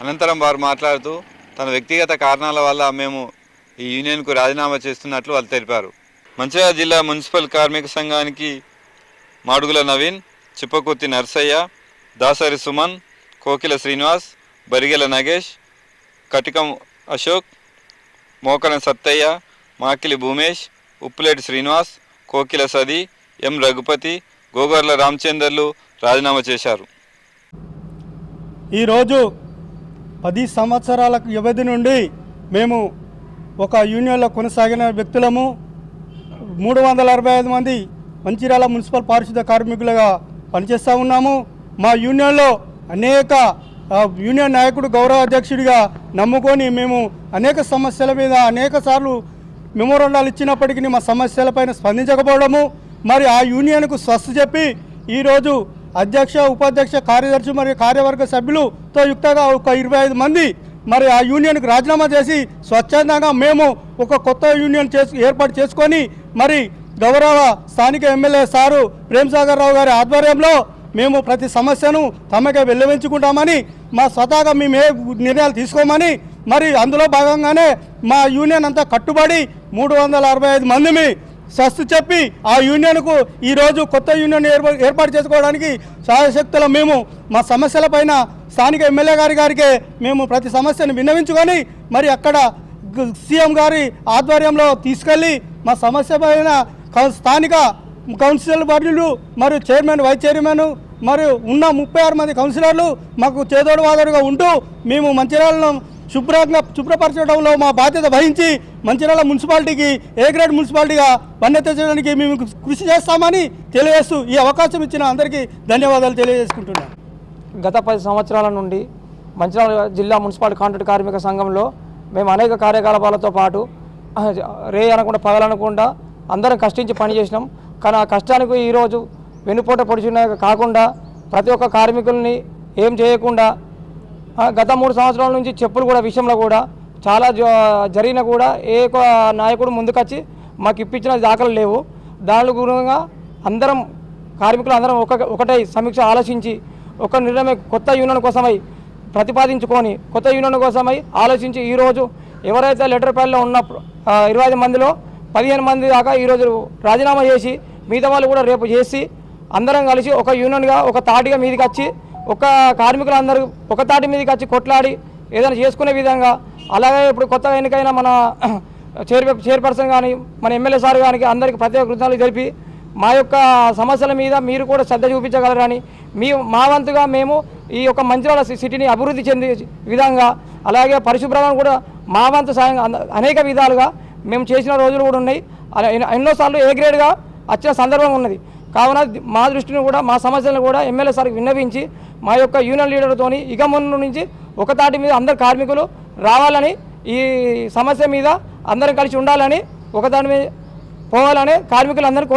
అనంతరం వారు మాట్లాడుతూ తన వ్యక్తిగత కారణాల వల్ల మేము ఈ యూనియన్కు రాజీనామా చేస్తున్నట్లు వాళ్ళు తెలిపారు. మంచిర్యాల జిల్లా మున్సిపల్ కార్మిక సంఘానికి మాడుగుల నవీన్ చిప్పకుర్తి నర్సయ్య దాసరి సుమన్ కోకిల శ్రీనివాస్ బరిగెల నగేష్ కటికం అశోక్ మోకన సత్తయ్య మాకిలి భూమేష్ ఉప్పులేటి శ్రీనివాస్ కోకిల సది ఎం రఘుపతి గోగర్ల రామచందర్లు రాజీనామా చేశారు. ఈరోజు పది సంవత్సరాల వ్యవధి నుండి మేము ఒక యూనియన్లో కొనసాగిన వ్యక్తులము. మూడు వందల అరవై ఐదు మంది మంచిర్యాల మున్సిపల్ పారిశుద్ధ కార్మికులుగా పనిచేస్తూ ఉన్నాము. మా యూనియన్లో అనేక యూనియన్ నాయకుడు గౌరవ అధ్యక్షుడిగా నమ్ముకొని మేము అనేక సమస్యల మీద అనేక సార్లు మెమోరాండాలు ఇచ్చినప్పటికీ మా సమస్యలపైన స్పందించకపోవడము. మరి ఆ యూనియన్కు స్వస్థ చెప్పి ఈరోజు అధ్యక్ష ఉపాధ్యక్ష కార్యదర్శి మరియు కార్యవర్గ సభ్యులతో యుక్తగా ఒక ఇరవై ఐదు మంది మరి ఆ యూనియన్కి రాజీనామా చేసి స్వచ్ఛందంగా మేము ఒక కొత్త యూనియన్ చేసు ఏర్పాటు చేసుకొని మరి గౌరవ స్థానిక ఎమ్మెల్యే సారు ప్రేమ్సాగర్ రావు గారి ఆధ్వర్యంలో మేము ప్రతి సమస్యను తమకే వెల్లవించుకుంటామని మా స్వతహాగా మేము ఏ నిర్ణయాలు తీసుకోమని మరి అందులో భాగంగానే మా యూనియన్ అంతా కట్టుబడి మూడు వందల అరవై ఐదు మందిమి సస్తు చెప్పి ఆ యూనియన్కు ఈరోజు కొత్త యూనియన్ ఏర్పాటు చేసుకోవడానికి సహాయశక్తులు మేము మా సమస్యలపైన స్థానిక ఎమ్మెల్యే గారి గారికే మేము ప్రతి సమస్యను విన్నవించుకొని మరి అక్కడ సీఎం గారి ఆధ్వర్యంలో తీసుకెళ్ళి మా సమస్య పైన స్థానిక కౌన్సిలర్ బర్యులు మరియు చైర్మన్ వైస్ చైర్మన్ మరియు ఉన్న ముప్పై ఆరు మంది కౌన్సిలర్లు మాకు చేదోడు వాదోడుగా ఉంటూ మేము మంచిర్యాలను శుభ్రంగా శుభ్రపరచడంలో మా బాధ్యత వహించి మంచిర్యాల మున్సిపాలిటీకి ఏ గ్రేడ్ మున్సిపాలిటీగా వన్నెత్త చేయడానికి మేము కృషి చేస్తామని తెలియజేస్తూ ఈ అవకాశం ఇచ్చిన అందరికీ ధన్యవాదాలు తెలియజేసుకుంటున్నాను. గత పది సంవత్సరాల నుండి మంచిర్యాల జిల్లా మున్సిపాలిటీ కాంట్రాక్ట్ కార్మిక సంఘంలో మేము అనేక కార్యకలాపాలతో పాటు రే అనకుండా పగలనకుండా అందరం కష్టించి పనిచేసినాం. కానీ ఆ కష్టానికి ఈరోజు వెనుపోట పొడిచిన కాకుండా ప్రతి ఒక్క కార్మికుల్ని ఏం చేయకుండా గత మూడు సంవత్సరాల నుంచి చెప్పులు కూడా విషయంలో కూడా చాలా జ- కూడా ఏ నాయకుడు ముందుకొచ్చి మాకు ఇప్పించిన దాఖలు లేవు. దాని గురంగా అందరం కార్మికులు అందరం ఒక ఒకటై సమీక్ష ఆలోచించి ఒక నిర్ణయం కొత్త యూనియన్ కోసమై ప్రతిపాదించుకొని కొత్త యూనియన్ కోసమై ఆలోచించి ఈరోజు ఎవరైతే లెటర్ ప్యాడ్లో ఉన్న ఇరవై ఐదు మందిలో పదిహేను మంది దాకా ఈరోజు రాజీనామా చేసి మిగతా వాళ్ళు కూడా రేపు చేసి అందరం కలిసి ఒక యూనియన్గా ఒక తాటిగా మీదకి వచ్చి ఒక కార్మికులందరూ ఒక తాటి మీదకి వచ్చి కొట్లాడి ఏదైనా చేసుకునే విధంగా అలాగే ఇప్పుడు కొత్తగా ఎన్నికైన మన చైర్ చైర్పర్సన్ కానీ మన ఎమ్మెల్యే సార్ కానీ అందరికీ ప్రత్యేక కృతజ్ఞతలు తెలిపి మా యొక్క సమస్యల మీద మీరు కూడా శ్రద్ధ చూపించగలరని మీ మా వంతుగా మేము ఈ యొక్క మంచిర్యాల సిటీని అభివృద్ధి చెందే విధంగా అలాగే పరిశుభ్రతను కూడా మా వంతు సాయం అనేక విధాలుగా మేము చేసిన రోజులు కూడా ఉన్నాయి. అలా ఎన్నో- ఎన్నోసార్లు ఏ గ్రేడ్గా వచ్చిన సందర్భం ఉన్నది. కావున మా దృష్టిని కూడా మా సమస్యలను కూడా ఎమ్మెల్యే సార్కి విన్నవించి మా యొక్క యూనియన్ లీడర్తో ఇక ముందు నుంచి ఒకతాటి మీద అందరు కార్మికులు రావాలని ఈ సమస్య మీద అందరం కలిసి ఉండాలని ఒక దాని మీద పోవాలని కార్మికులందరూ కోరు